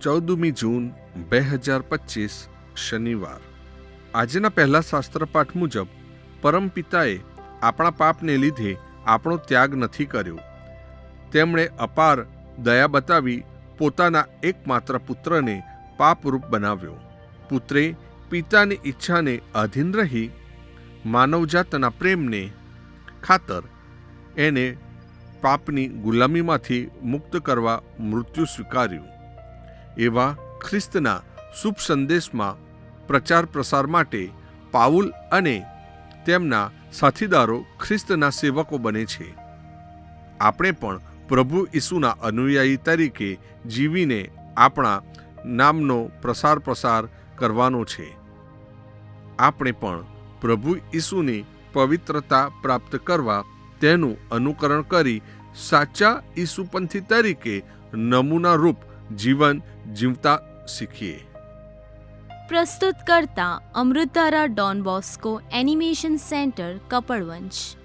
ચૌદમી જૂન બે હજાર પચીસ શનિવાર. આજના પહેલા શાસ્ત્રપાઠ મુજબ પરમપિતાએ આપણા પાપને લીધે આપણો ત્યાગ નથી કર્યો. તેમણે અપાર દયા બતાવી પોતાના એકમાત્ર પુત્રને પાપરૂપ બનાવ્યો. પુત્રે પિતાની ઈચ્છાને આધીન રહી, માનવજાતના પ્રેમને ખાતર એને પાપની ગુલામીમાંથી મુક્ત કરવા મૃત્યુ સ્વીકાર્યું. એવા ખ્રિસ્તના શુભ સંદેશમાં પ્રચાર પ્રસાર માટે પાઉલ અને તેમના સાથીદારો ખ્રિસ્તના સેવકો બને છે. આપણે પણ પ્રભુ ઈસુના અનુયાયી તરીકે જીવીને આપણા નામનો પ્રસાર પ્રસાર કરવાનો છે. આપણે પણ પ્રભુ ઈસુની પવિત્રતા પ્રાપ્ત કરવા તેનું અનુકરણ કરી સાચા ઈસુપંથી તરીકે નમૂના રૂપ જીવન જીવતા શીખીએ. પ્રસ્તુત કરતા અમૃતારા Don Bosco animation centre Kapadvanj.